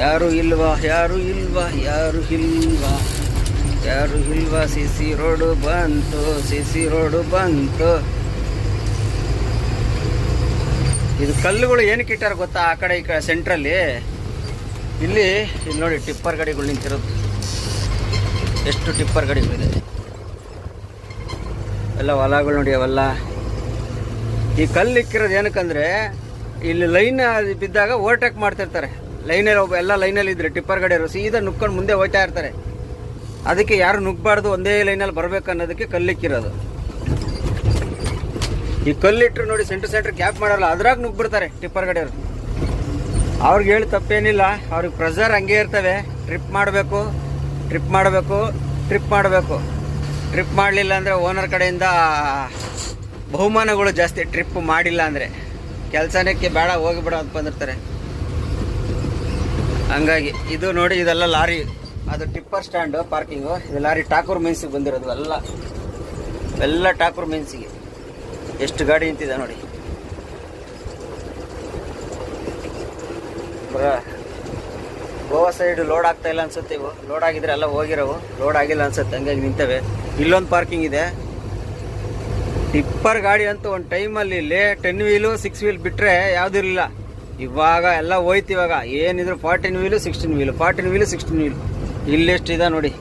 ಯಾರು ಇಲ್ವಾ? ಯಾರು ಇಲ್ವಾ? ಯಾರು ಇಲ್ವಾ? ಯಾರು ಇಲ್ವಾ? ಸಿ ಸಿ ರೋಡು ಬಂತು ಸಿ ಸಿ ರೋಡು ಬಂತು. ಇದು ಕಲ್ಲುಗಳು ಏನಕ್ಕೆ ಇಟ್ಟಾರ ಗೊತ್ತಾ? ಆ ಕಡೆ ಈ ಕಡೆ ಸೆಂಟ್ರಲ್ಲಿ ಇಲ್ಲಿ ಇಲ್ಲಿ ನೋಡಿ, ಟಿಪ್ಪರ್ ಗಾಡಿಗಳು ನಿಂತಿರೋದು. ಎಷ್ಟು ಟಿಪ್ಪರ್ ಗಾಡಿಗಳಿದೆ ಎಲ್ಲ ಹೊಲಗಳು ನೋಡಿ ಅವೆಲ್ಲ. ಈ ಕಲ್ಲು ಇಕ್ಕಿರೋದು ಏನಕ್ಕಂದರೆ, ಇಲ್ಲಿ ಲೈನ್ ಬಿದ್ದಾಗ ಓವರ್ಟೇಕ್ ಮಾಡ್ತಿರ್ತಾರೆ. ಲೈನಲ್ಲಿ ಒಬ್ಬ ಎಲ್ಲ ಲೈನಲ್ಲಿ ಇದ್ರೆ ಟಿಪ್ಪರ್ ಗಾಡಿಯವರು ಸೀದಾ ನುಕ್ಕೊಂಡು ಮುಂದೆ ಹೋಗ್ತಾ ಇರ್ತಾರೆ. ಅದಕ್ಕೆ ಯಾರು ನುಗ್ಗಬಾರ್ದು ಒಂದೇ ಲೈನಲ್ಲಿ ಬರಬೇಕು ಅನ್ನೋದಕ್ಕೆ ಕಲ್ಲಿಕ್ಕಿರೋದು. ಈ ಕಲ್ಲಿಟ್ರು ನೋಡಿ ಸೆಂಟ್ರ್ ಸೆಂಟ್ರ್ ಗ್ಯಾಪ್ ಮಾಡಲ್ಲ, ಅದ್ರಾಗ ನುಗ್ಬಿಡ್ತಾರೆ ಟಿಪ್ಪರ್ ಗಡಿಯವರು. ಅವ್ರಿಗೆ ಹೇಳಿ ತಪ್ಪೇನಿಲ್ಲ, ಅವ್ರಿಗೆ ಪ್ರೆಷರ್ ಹಂಗೆ ಇರ್ತವೆ. ಟ್ರಿಪ್ ಮಾಡಬೇಕು ಟ್ರಿಪ್ ಮಾಡಬೇಕು ಟ್ರಿಪ್ ಮಾಡಬೇಕು. ಟ್ರಿಪ್ ಮಾಡಲಿಲ್ಲ ಅಂದರೆ ಓನರ್ ಕಡೆಯಿಂದ ಬಹುಮಾನಗಳು ಜಾಸ್ತಿ ಟ್ರಿಪ್ ಮಾಡಿಲ್ಲ ಅಂದರೆ ಕೆಲಸನಕ್ಕೆ ಬೇಡ ಹೋಗಿಬಿಡ ಅಂತ ಬಂದಿರ್ತಾರೆ. ಹಂಗಾಗಿ ಇದು ನೋಡಿ ಇದೆಲ್ಲ ಲಾರಿ. ಅದು ಟಿಪ್ಪರ್ ಸ್ಟ್ಯಾಂಡು, ಪಾರ್ಕಿಂಗು, ಇದು ಲಾರಿ ಠಾಕೂರ್ ಮೀನ್ಸಿಗೆ ಬಂದಿರೋದು ಎಲ್ಲ. ಎಲ್ಲ ಠಾಕೂರ್ ಮೀನ್ಸಿಗೆ ಎಷ್ಟು ಗಾಡಿ ನಿಂತಿದೆ ನೋಡಿ. ಗೋವಾ ಸೈಡ್ ಲೋಡ್ ಆಗ್ತಾ ಇಲ್ಲ ಅನ್ಸುತ್ತೆ ಇವು. ಲೋಡ್ ಆಗಿದ್ರೆ ಎಲ್ಲ ಹೋಗಿರೋವು. ಲೋಡ್ ಆಗಿಲ್ಲ ಅನ್ಸುತ್ತೆ, ಹಂಗಾಗಿ ನಿಂತವೆ. ಇಲ್ಲೊಂದು ಪಾರ್ಕಿಂಗ್ ಇದೆ. ಟಿಪ್ಪರ್ ಗಾಡಿ ಅಂತೂ ಒಂದು ಟೈಮಲ್ಲಿ ಇಲ್ಲಿ ಟೆನ್ ವೀಲು ಸಿಕ್ಸ್ ವೀಲ್ ಬಿಟ್ಟರೆ ಯಾವುದೂ ಇರಲಿಲ್ಲ. ಇವಾಗ ಎಲ್ಲ ಹೋಯ್ತು ಇವಾಗ. ಏನಿದ್ರು fourteen wheel sixteen wheel fourteen wheel sixteen wheel ಇಲ್ಲೆಷ್ಟಿದೆ ನೋಡಿ.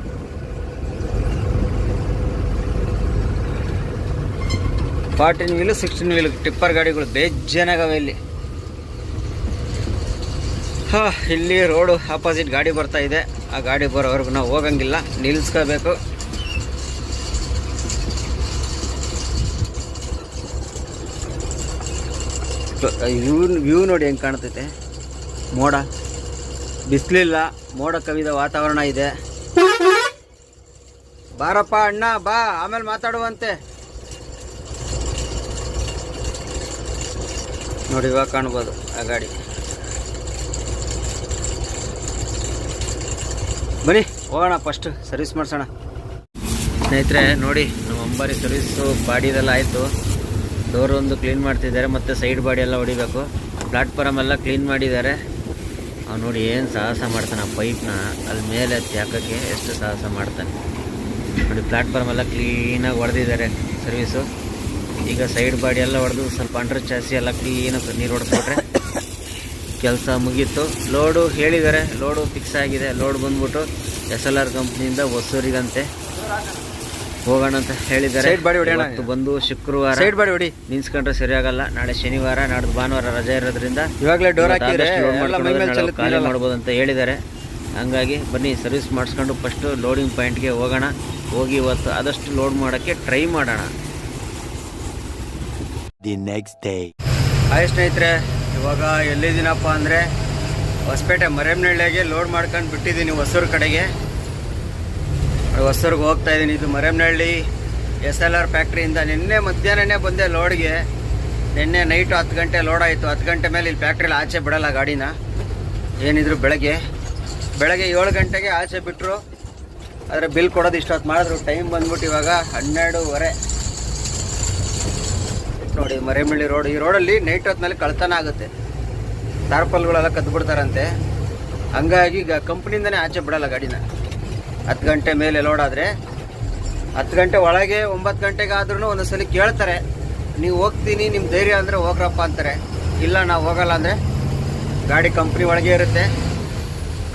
Fourteen wheel, sixteen wheel, tipper ಗಾಡಿಗಳು ಬೇಜಾನಾಗವೆ ಇಲ್ಲಿ. ಹಾ, ಇಲ್ಲಿ ರೋಡು ಆಪೋಸಿಟ್ ಗಾಡಿ ಬರ್ತಾ ಇದೆ. ಆ ಗಾಡಿ ಬರೋವರೆಗೂ ನಾವು ಹೋಗಂಗಿಲ್ಲ ನಿಲ್ಲಿಸ್ಕೋಬೇಕು ವ್ಯೂ ವ್ಯೂ ನೋಡಿ ಹೆಂಗೆ ಕಾಣ್ತೈತೆ. ಮೋಡ. ಬಿಸಿಲಿಲ್ಲ, ಮೋಡ ಕವಿದ ವಾತಾವರಣ ಇದೆ. ಬಾರಪ್ಪ ಅಣ್ಣ, ಬಾ, ಆಮೇಲೆ ಮಾತಾಡುವಂತೆ. ನೋಡಿ, ಇವಾಗ ಕಾಣ್ಬೋದು ಆ ಗಾಡಿ. ಬನ್ನಿ, ಹೋಗೋಣ ಫಸ್ಟ್ ಸರ್ವಿಸ್ ಮಾಡಿಸೋಣ. ಸ್ನೇಹಿತರೆ, ನೋಡಿ ನಮ್ಮ ಅಂಬಾರಿ ಸರ್ವಿಸು ಬಾಡಿದೆಲ್ಲ ಆಯಿತು. ಡೋರ್ ಒಂದು ಕ್ಲೀನ್ ಮಾಡ್ತಿದ್ದಾರೆ, ಮತ್ತು ಸೈಡ್ ಬಾಡಿ ಎಲ್ಲ ಹೊಡಿಬೇಕು. ಪ್ಲಾಟ್ಫಾರಮ್ ಎಲ್ಲ ಕ್ಲೀನ್ ಮಾಡಿದ್ದಾರೆ. ಅವ್ನು ನೋಡಿ ಏನು ಸಾಹಸ ಮಾಡ್ತಾನೆ ಆ ಪೈಪ್ನ ಅಲ್ಲಿ ಮೇಲೆ ಹಾಕೋಕ್ಕೆ ಎಷ್ಟು ಸಾಹಸ ಮಾಡ್ತಾನೆ. ನೋಡಿ ಪ್ಲಾಟ್ಫಾರ್ಮ್ ಎಲ್ಲ ಕ್ಲೀನಾಗಿ ಹೊಡೆದಿದ್ದಾರೆ ಸರ್ವಿಸು ಈಗ ಸೈಡ್ ಬಾಡಿ ಎಲ್ಲ ಹೊಡೆದು ಸ್ವಲ್ಪ ಅಂಡರ್ ಚಾಸಿ ಎಲ್ಲ ಕ್ಲೀನಾಗಿ ನೀರು ಹೊಡೆದ್ಬಿಟ್ರೆ ಕೆಲಸ ಮುಗೀತು. ಲೋಡು ಹೇಳಿದ್ದಾರೆ ಲೋಡು ಫಿಕ್ಸ್ ಆಗಿದೆ. ಲೋಡ್ ಬಂದ್ಬಿಟ್ಟು ಎಸ್ ಎಲ್ ಆರ್ ಕಂಪ್ನಿಯಿಂದ ಹೊಸೂರಿಗಂತೆ. ಹೋಗೋಣ ಅಂತ ಹೇಳಿದ್ದಾರೆ. ಬಾಡಿ ಇವತ್ತು ಬಂದು ಶುಕ್ರವಾರ ಸೈಡ್ ಬಾಡಿ ಹೊಡಿ. ನಿನ್ಸ್ಕೊಂಡ್ರೆ ಸರಿಯಾಗಲ್ಲ ನಾಳೆ ಶನಿವಾರ ನಾಡ್ದು ಭಾನುವಾರ ರಜೆ ಇರೋದ್ರಿಂದ ಇವಾಗಲೇ ಡೋರ್ ಖಾಲಿ ಮಾಡ್ಬೋದು ಅಂತ ಹೇಳಿದ್ದಾರೆ. ಹಂಗಾಗಿ ಬನ್ನಿ ಸರ್ವಿಸ್ ಮಾಡಿಸ್ಕೊಂಡು ಫಸ್ಟು ಲೋಡಿಂಗ್ ಪಾಯಿಂಟ್ಗೆ ಹೋಗೋಣ. ಹೋಗಿ ಇವತ್ತು ಆದಷ್ಟು ಲೋಡ್ ಮಾಡೋಕ್ಕೆ ಟ್ರೈ ಮಾಡೋಣ. ದಿ ನೆಕ್ಸ್ಟ್ ಡೇ ಹಾಯ್ ಸ್ನೇಹಿತರೆ ಇವಾಗ ಎಲ್ಲಿದ್ದೀನಪ್ಪ ಅಂದರೆ ಹೊಸಪೇಟೆ ಮರೆಮ್ನಳ್ಳಿಗೆ ಲೋಡ್ ಮಾಡ್ಕೊಂಡು ಬಿಟ್ಟಿದ್ದೀನಿ ಹೊಸೂರು ಕಡೆಗೆ. ಹೊಸೂರಿಗೆ ಹೋಗ್ತಾ ಇದ್ದೀನಿ ಇದು ಮರೆಮ್ನಳ್ಳಿ ಎಸ್ ಎಲ್ ಆರ್ ಫ್ಯಾಕ್ಟ್ರಿಯಿಂದ ನಿನ್ನೆ ಮಧ್ಯಾಹ್ನನೇ ಬಂದೆ ಲೋಡ್ಗೆ. ನಿನ್ನೆ ನೈಟು ಹತ್ತು ಗಂಟೆ ಲೋಡ್ ಆಯಿತು. ಹತ್ತು ಗಂಟೆ ಮೇಲೆ ಇಲ್ಲಿ ಫ್ಯಾಕ್ಟ್ರಿಲಿ ಆಚೆ ಬಿಡಲ್ಲ ಗಾಡಿನ. ಏನಿದ್ರು ಬೆಳಗ್ಗೆ. ಬೆಳಗ್ಗೆ ಏಳು ಗಂಟೆಗೆ ಆಚೆ ಬಿಟ್ಟರು ಆದರೆ ಬಿಲ್ ಕೊಡೋದು ಇಷ್ಟೊತ್ತು ಮಾಡಿದ್ರು. ಟೈಮ್ ಬಂದ್ಬಿಟ್ಟು ಇವಾಗ ಹನ್ನೆರಡೂವರೆ. ನೋಡಿ ಮರೆಮಳ್ಳಿ ರೋಡ್ ಈ ರೋಡಲ್ಲಿ ನೈಟ್ ಹೊತ್ತಿನಲ್ಲಿ ಕಳ್ತನ ಆಗುತ್ತೆ. ಟಾರ್ಪಲ್ಗಳೆಲ್ಲ ಕದ್ದು ಬಿಡ್ತಾರಂತೆ ಹಂಗಾಗಿ ಈಗ ಕಂಪ್ನಿಯಿಂದನೇ ಆಚೆ ಬಿಡಲ್ಲ ಗಾಡಿನ. ಹತ್ತು ಗಂಟೆ ಮೇಲೆ ಲೋಡ್ ಆದರೆ ಹತ್ತು ಗಂಟೆ ಒಳಗೆ ಒಂಬತ್ತು ಗಂಟೆಗೆ ಆದ್ರೂ ಒಂದೊಂದ್ಸಲಿ ಕೇಳ್ತಾರೆ, ನೀವು ಹೋಗ್ತೀನಿ ನಿಮ್ಮ ಧೈರ್ಯ ಅಂದರೆ ಹೋಗ್ರಪ್ಪ ಅಂತಾರೆ. ಇಲ್ಲ, ನಾವು ಹೋಗಲ್ಲ ಅಂದರೆ ಗಾಡಿ ಕಂಪ್ನಿ ಒಳಗೆ ಇರುತ್ತೆ.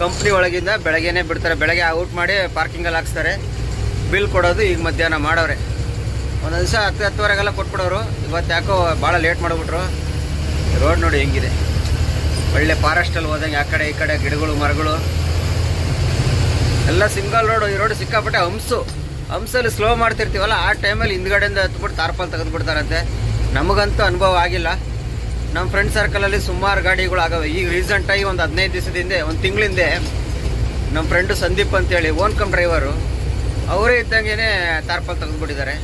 ಕಂಪ್ನಿ ಒಳಗಿಂದ ಬೆಳಗ್ಗೆನೇ ಬಿಡ್ತಾರೆ. ಬೆಳಗ್ಗೆ ಔಟ್ ಮಾಡಿ ಪಾರ್ಕಿಂಗಲ್ಲಿ ಹಾಕ್ಸ್ತಾರೆ. ಬಿಲ್ ಕೊಡೋದು ಈಗ ಮಧ್ಯಾಹ್ನ ಮಾಡೋರೆ. ಒಂದೊಂದು ದಿವಸ ಹತ್ತು, ಹತ್ತುವರೆಗೆಲ್ಲ ಕೊಟ್ಬಿಡೋರು. ಇವತ್ತು ಯಾಕೋ ಭಾಳ ಲೇಟ್ ಮಾಡಿಬಿಟ್ರು. ರೋಡ್ ನೋಡಿ ಹೆಂಗಿದೆ. ಒಳ್ಳೆ ಫಾರೆಸ್ಟಲ್ಲಿ ಹೋದಂಗೆ ಆ ಕಡೆ ಈ ಕಡೆ ಗಿಡಗಳು ಮರಗಳು. ಎಲ್ಲ ಸಿಂಗಲ್ ರೋಡು, ಈ ರೋಡ್ ಸಿಕ್ಕಾಪಟ್ಟೆ ಹಂಸು. ಹಂಸಲ್ಲಿ ಸ್ಲೋ ಮಾಡ್ತಿರ್ತೀವಲ್ಲ, ಆ ಟೈಮಲ್ಲಿ ಹಿಂದ್ಗಡೆಯಿಂದ ಹತ್ಬಿಟ್ಟು ತಾರ್ಪಲ್ ತೆಗೆದುಬಿಡ್ತಾರಂತೆ ನಮಗಂತೂ ಅನುಭವ ಆಗಿಲ್ಲ. ನಮ್ಮ ಫ್ರೆಂಡ್ ಸರ್ಕಲಲ್ಲಿ ಸುಮಾರು ಗಾಡಿಗಳು ಆಗವೆ. ಈಗ ರೀಸೆಂಟಾಗಿ ಒಂದು ಹದಿನೈದು ದಿವಸದ ಹಿಂದೆ, ಒಂದು ತಿಂಗಳಿಂದೆ ನಮ್ಮ ಫ್ರೆಂಡು ಸಂದೀಪ್ ಅಂತೇಳಿ ಓನ್ ಕಮ್ ಡ್ರೈವರು ಅವರೇ ಇದ್ದಂಗೆ ತಾರ್ಪಲ್ ತೆಗೆದುಬಿಟ್ಟಿದ್ದಾರೆ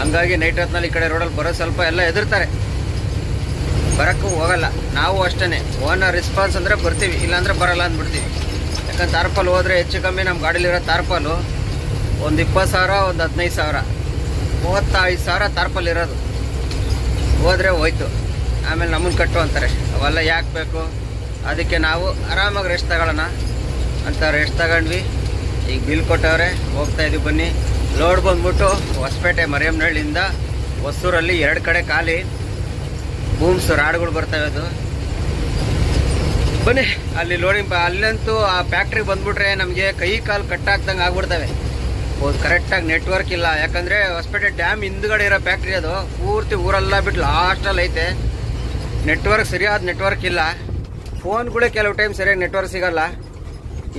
ಹಂಗಾಗಿ ನೈಟ್ ಹೊತ್ನಲ್ಲಿ ಈ ಕಡೆ ರೋಡಲ್ಲಿ ಬರೋ ಸ್ವಲ್ಪ ಎಲ್ಲ ಎದುರ್ತಾರೆ ಬರೋಕ್ಕೂ ಹೋಗಲ್ಲ. ನಾವು ಅಷ್ಟೇ ಓನರ್ ರೆಸ್ಪಾನ್ಸ್ ಅಂದರೆ ಬರ್ತೀವಿ, ಇಲ್ಲಾಂದ್ರೆ ಬರಲ್ಲ ಅಂದ್ಬಿಡ್ತೀವಿ. ಯಾಕಂದ್ರೆ ತಾರ್ಪಲ್ ಹೋದ್ರೆ ಹೆಚ್ಚು ಕಮ್ಮಿ ನಮ್ಮ ಗಾಡೀಲಿರೋ ತಾರ್ಪಲು ಒಂದು ಇಪ್ಪತ್ತು ಸಾವಿರ, ಒಂದು ಹದಿನೈದು ಸಾವಿರ. ಮೂವತ್ತೈದು ಸಾವಿರ ತಾರ್ಪಲ್ ಇರೋದು. ಹೋದರೆ ಹೋಯ್ತು. ಆಮೇಲೆ ನಮ್ಮನ್ನು ಕಟ್ಟು ಅಂತಾರೆ. ಅವೆಲ್ಲ ಯಾಕೆ ಬೇಕು? ಅದಕ್ಕೆ ನಾವು ಆರಾಮಾಗಿ ರೆಸ್ಟ್ ತಗೊಳ್ಳೋಣ. ಅಂತ ರೆಸ್ಟ್ ತಗೊಂಡ್ವಿ. ಈಗ ಬಿಲ್ ಕೊಟ್ಟವ್ರೆ, ಹೋಗ್ತಾ ಇದೀವಿ ಬನ್ನಿ. ಲೋಡ್ ಬಂದ್ಬಿಟ್ಟು ಹೊಸಪೇಟೆ ಮರಿಯಮ್ನಹಳ್ಳಿಯಿಂದ ಹೊಸೂರಲ್ಲಿ ಎರಡು ಕಡೆ ಖಾಲಿ. ಬೂಮ್ಸ್ ರಾಡ್ಗಳು ಬರ್ತವೆ ಅದು ಬನ್ನಿ. ಅಲ್ಲಿ ಲೋಡಿಂಗ್ ಅಲ್ಲಂತೂ ಆ ಫ್ಯಾಕ್ಟ್ರಿಗೆ ಬಂದ್ಬಿಟ್ರೆ ನಮಗೆ ಕೈ ಕಾಲು ಕಟ್ಟಾಕ್ದಂಗೆ ಆಗ್ಬಿಡ್ತವೆ. ಹೌದು ಕರೆಕ್ಟಾಗಿ ನೆಟ್ವರ್ಕ್ ಇಲ್ಲ. ಯಾಕಂದರೆ ಹೊಸಪೇಟೆ ಡ್ಯಾಮ್ ಹಿಂದ್ಗಡೆ ಇರೋ ಫ್ಯಾಕ್ಟ್ರಿ ಅದು, ಪೂರ್ತಿ ಊರೆಲ್ಲ ಬಿಟ್ಟು ಲಾಸ್ಟಲ್ಲಿ ಐತೆ. ನೆಟ್ವರ್ಕ್ ಸರಿಯಾದ ನೆಟ್ವರ್ಕ್ ಇಲ್ಲ. ಫೋನ್ಗಳೇ ಕೆಲವು ಟೈಮ್ ಸರಿಯಾಗಿ ನೆಟ್ವರ್ಕ್ ಸಿಗೋಲ್ಲ.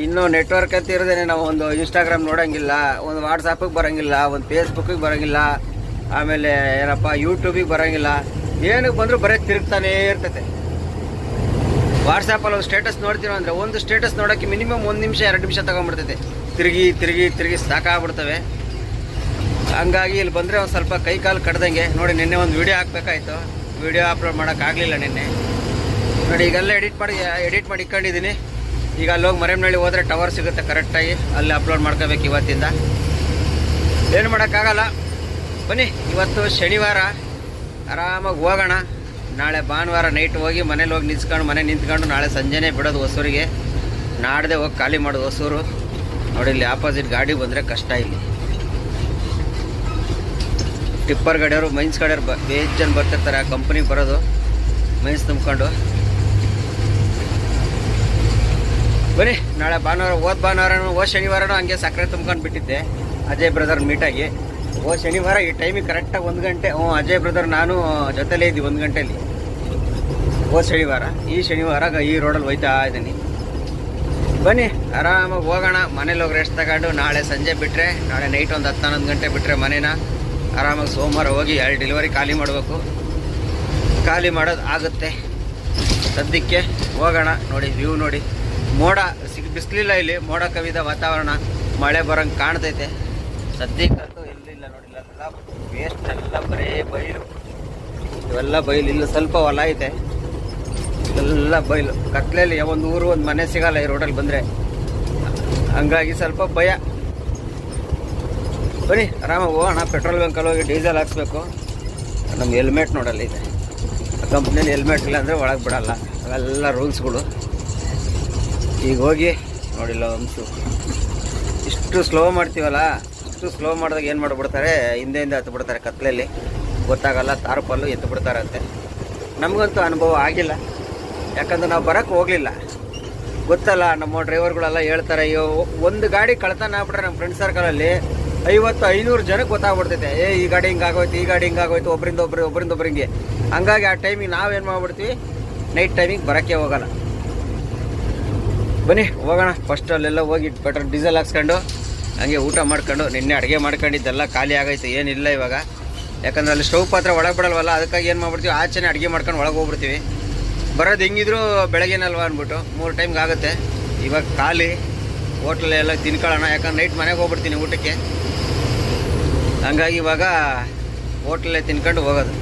ಇನ್ನು ನೆಟ್ವರ್ಕ್ ಅಂತ ಇರೋದೇನೆ ನಾವು ಒಂದು ಇನ್ಸ್ಟಾಗ್ರಾಮ್ ನೋಡೋಂಗಿಲ್ಲ, ಒಂದು ವಾಟ್ಸಪ್ಪಿಗೆ ಬರೋಂಗಿಲ್ಲ, ಒಂದು ಫೇಸ್ಬುಕ್ಕಿಗೆ ಬರೋಂಗಿಲ್ಲ, ಆಮೇಲೆ ಏನಪ್ಪ ಯೂಟ್ಯೂಬಿಗೆ ಬರೋಂಗಿಲ್ಲ. ಏನಕ್ಕೆ ಬಂದರೂ ಬರೀ ತಿರುಗ್ತಾನೇ ಇರ್ತೈತೆ. ವಾಟ್ಸಪ್ಪಲ್ಲಿ ಒಂದು ಸ್ಟೇಟಸ್ ನೋಡ್ತೀವಿ ಅಂದರೆ ಒಂದು ಸ್ಟೇಟಸ್ ನೋಡೋಕ್ಕೆ ಮಿನಿಮಮ್ ಒಂದು ನಿಮಿಷ, ಎರಡು ನಿಮಿಷ ತೊಗೊಂಡ್ಬಿಡ್ತೈತೆ. ತಿರುಗಿ ತಿರುಗಿ ತಿರುಗಿ ಸಾಕಾಗ್ಬಿಡ್ತವೆ ಹಂಗಾಗಿ ಇಲ್ಲಿ ಬಂದರೆ ಒಂದು ಸ್ವಲ್ಪ ಕೈ ಕಾಲು ಕಡ್ದಂಗೆ. ನೋಡಿ, ನಿನ್ನೆ ಒಂದು ವೀಡಿಯೋ ಹಾಕ್ಬೇಕಾಯ್ತು. ವೀಡಿಯೋ ಅಪ್ಲೋಡ್ ಮಾಡೋಕ್ಕಾಗಲಿಲ್ಲ ನಿನ್ನೆ. ನೋಡಿ, ಈಗೆಲ್ಲ ಎಡಿಟ್ ಮಾಡಿ ಎಡಿಟ್ ಮಾಡಿ ಇಟ್ಕೊಂಡಿದ್ದೀನಿ. ಈಗ ಅಲ್ಲಿ ಹೋಗಿ ಮರೆಮನಹಳ್ಳಿ ಹೋದರೆ ಟವರ್ ಸಿಗುತ್ತೆ ಕರೆಕ್ಟಾಗಿ ಅಲ್ಲಿ ಅಪ್ಲೋಡ್ ಮಾಡ್ಕೋಬೇಕು ಇವತ್ತಿಂದ. ಏನು ಮಾಡೋಕ್ಕಾಗಲ್ಲ. ಬನ್ನಿ, ಇವತ್ತು ಶನಿವಾರ. ಆರಾಮಾಗಿ ಹೋಗೋಣ. ನಾಳೆ ಭಾನುವಾರ ನೈಟ್ ಹೋಗಿ ಮನೇಲಿ ಹೋಗಿ ನಿಂತ್ಕೊಂಡು ಮನೆ ನಿಂತ್ಕೊಂಡು ನಾಳೆ ಸಂಜೆನೇ ಬಿಡೋದು ಹೊಸೂರಿಗೆ. ನಾಡ್ದೆ ಹೋಗಿ ಖಾಲಿ ಮಾಡೋದು ಹೊಸೂರು. ನೋಡಿ, ಇಲ್ಲಿ ಆಪೋಸಿಟ್ ಗಾಡಿ ಬಂದರೆ ಕಷ್ಟ ಇಲ್ಲಿ. ಟಿಪ್ಪರ್ ಗಾಡಿಯವರು, ಮೈನ್ಸ್ ಗಾಡಿಯವ್ರು ಬ ಜನ ಬರ್ತಿರ್ತಾರೆ, ಆ ಕಂಪ್ನಿಗೆ ಬರೋದು. ಮೈನ್ಸ್ ತುಂಬ್ಕೊಂಡು. ಬನ್ನಿ, ನಾಳೆ ಭಾನುವಾರ ಓದ್ ಭಾನುವಾರನೂ, ಹೋದ ಶನಿವಾರನೂ ಹಂಗೆ ಸಕ್ಕರೆ ತುಂಬ್ಕೊಂಡು ಬಿಟ್ಟಿದ್ದೆ. ಅಜಯ್ ಬ್ರದರ್ ಮೀಟಾಗಿ ಹೋದ ಶನಿವಾರ ಈ ಟೈಮಿಗೆ ಕರೆಕ್ಟಾಗಿ ಒಂದು ಗಂಟೆ. ಹ್ಞೂ ಅಜಯ್ ಬ್ರದರ್ ನಾನು ಜೊತೆಲೇ ಇದ್ದೀವಿ ಒಂದು ಗಂಟೆಯಲ್ಲಿ ಓ, ಶನಿವಾರ. ಈ ಶನಿವಾರ ಈ ರೋಡಲ್ಲಿ ಹೋಯ್ತಾ ಇದ್ದೀನಿ. ಬನ್ನಿ, ಆರಾಮಾಗಿ ಹೋಗೋಣ. ಮನೇಲಿ ಹೋಗಿ ರೆಸ್ಟ್ ತಗೊಂಡು ನಾಳೆ ಸಂಜೆ ಬಿಟ್ಟರೆ ನಾಳೆ ನೈಟ್ ಒಂದು ಹತ್ತು ಹನ್ನೊಂದು ಗಂಟೆ ಬಿಟ್ಟರೆ ಮನೇನ. ಆರಾಮಾಗಿ ಸೋಮವಾರ ಹೋಗಿ ಎರಡು ಡೆಲಿವರಿ ಖಾಲಿ ಮಾಡಬೇಕು. ಖಾಲಿ ಮಾಡೋದು ಆಗುತ್ತೆ. ಸದ್ಯಕ್ಕೆ ಹೋಗೋಣ ನೋಡಿ ವ್ಯೂ ನೋಡಿ. ಮೋಡ ಸಿಗ್ ಬಿಸಿಲಿಲ್ಲ ಇಲ್ಲಿ. ಮೋಡ ಕವಿದ ವಾತಾವರಣ. ಮಳೆ ಬರೋಂಗೆ ಕಾಣ್ತೈತೆ. ಇಲ್ಲೆಲ್ಲ ವೇಸ್ಟ್ ಎಲ್ಲ ಇವೆಲ್ಲ ಬಯಲು ಇಲ್ಲ ಸ್ವಲ್ಪ ಹೊಲ ಐತೆ. ಎಲ್ಲ ಬಯಲು ಕತ್ಲೆಯಲ್ಲಿ ಒಂದು ಊರು, ಒಂದು ಮನೆ ಸಿಗಲ್ಲ ಈ ರೋಡಲ್ಲಿ ಬಂದರೆ. ಹಂಗಾಗಿ ಸ್ವಲ್ಪ ಭಯ. ಬನ್ನಿ, ಆರಾಮಾಗಿ ಹೋಗೋಣ. ಪೆಟ್ರೋಲ್ ಬಂಕಲ್ಲಿ ಹೋಗಿ ಡೀಸೆಲ್ ಹಾಕ್ಸ್ಬೇಕು. ನಮ್ಮ ಹೆಲ್ಮೆಟ್ ನೋಡಲ್ಲ ಇದೆ. ಕಂಪ್ನಿಯಲ್ಲಿ ಹೆಲ್ಮೆಟ್ ಇಲ್ಲ ಅಂದರೆ ಒಳಗೆ ಬಿಡಲ್ಲ. ಅವೆಲ್ಲ ರೂಲ್ಸ್ಗಳು ಈಗ ಹೋಗಿ ನೋಡಿಲ್ಲ ಒಂದು ಇಷ್ಟು ಸ್ಲೋ ಮಾಡ್ತೀವಲ್ಲ? ಇಷ್ಟು ಸ್ಲೋ ಮಾಡಿದಾಗ ಏನು ಮಾಡಿಬಿಡ್ತಾರೆ ಹಿಂದೆ ಹಿಂದೆ ಹತ್ತು ಬಿಡ್ತಾರೆ ಕತ್ಲೆಯಲ್ಲಿ ಗೊತ್ತಾಗಲ್ಲ ತಾರ್ಪಲ್ಲು ಎತ್ತು ಬಿಡ್ತಾರಂತೆ. ನಮಗಂತೂ ಅನುಭವ ಆಗಿಲ್ಲ. ಯಾಕಂದ್ರೆ ನಾವು ಬರೋಕ್ಕೆ ಹೋಗಲಿಲ್ಲ. ಗೊತ್ತಲ್ಲ, ನಮ್ಮ ಡ್ರೈವರ್ಗಳೆಲ್ಲ ಹೇಳ್ತಾರೆ ಅಯ್ಯೋ ಒಂದು ಗಾಡಿ ಕಳ್ತನ ಆಗ್ಬಿಟ್ರೆ ನಮ್ಮ ಫ್ರೆಂಡ್ ಸರ್ಕಲಲ್ಲಿ ಐವತ್ತು, ಐನೂರು ಜನಕ್ಕೆ ಗೊತ್ತಾಗ್ಬಿಡ್ತೈತೆ. ಏ, ಈ ಗಾಡಿ ಹಿಂಗಾಗೋಯ್ತು ಈ ಗಾಡಿ ಹಿಂಗಾಗೋಯ್ತು ಒಬ್ಬರಿಂದ ಒಬ್ರು ಒಬ್ಬರಿಂದ ಒಬ್ಬರಿಗೆ ಹಂಗಾಗಿ ಆ ಟೈಮಿಗೆ ನಾವೇನು ಮಾಡ್ಬಿಡ್ತೀವಿ? ನೈಟ್ ಟೈಮಿಗೆ ಬರೋಕ್ಕೆ ಹೋಗಲ್ಲ. ಬನ್ನಿ, ಹೋಗೋಣ. ಫಸ್ಟ್ ಅಲ್ಲೆಲ್ಲ ಹೋಗಿ ಪೆಟ್ರೋಲ್ ಡೀಸೆಲ್ ಹಾಕ್ಸ್ಕೊಂಡು. ಹಂಗೆ ಊಟ ಮಾಡ್ಕೊಂಡು ನಿನ್ನೆ ಅಡುಗೆ ಮಾಡ್ಕೊಂಡಿದ್ದೆಲ್ಲ ಖಾಲಿ ಆಗೈತೆ, ಏನಿಲ್ಲ ಇವಾಗ. ಯಾಕಂದ್ರೆ ಅಲ್ಲಿ ಸ್ಟವ್ ಪಾತ್ರ ಒಳಗೆ ಬಿಡಲ್ವಲ್ಲ, ಅದಕ್ಕಾಗಿ ಏನು ಮಾಡ್ಬಿಡ್ತೀವಿ? ಆಚೆನೆ ಅಡುಗೆ ಮಾಡ್ಕೊಂಡು ಒಳಗೆ ಹೋಗ್ಬಿಡ್ತೀವಿ. ಬರೋದು ಹೆಂಗಿದ್ರು ಬೆಳಗ್ಗೆನಲ್ವಾ ಅಂದ್ಬಿಟ್ಟು ಮೂರು ಟೈಮ್ಗೆ ಆಗುತ್ತೆ. ಇವಾಗ ಖಾಲಿ, ಹೋಟ್ಲೆಲ್ಲ ತಿನ್ಕೊಳ್ಳೋಣ, ಯಾಕಂದ್ರೆ ನೈಟ್ ಮನೆಗೆ ಹೋಗ್ಬಿಡ್ತೀನಿ ಊಟಕ್ಕೆ. ಹಂಗಾಗಿ ಇವಾಗ ಹೋಟ್ಲಲ್ಲೇ ತಿನ್ಕೊಂಡು ಹೋಗೋದು.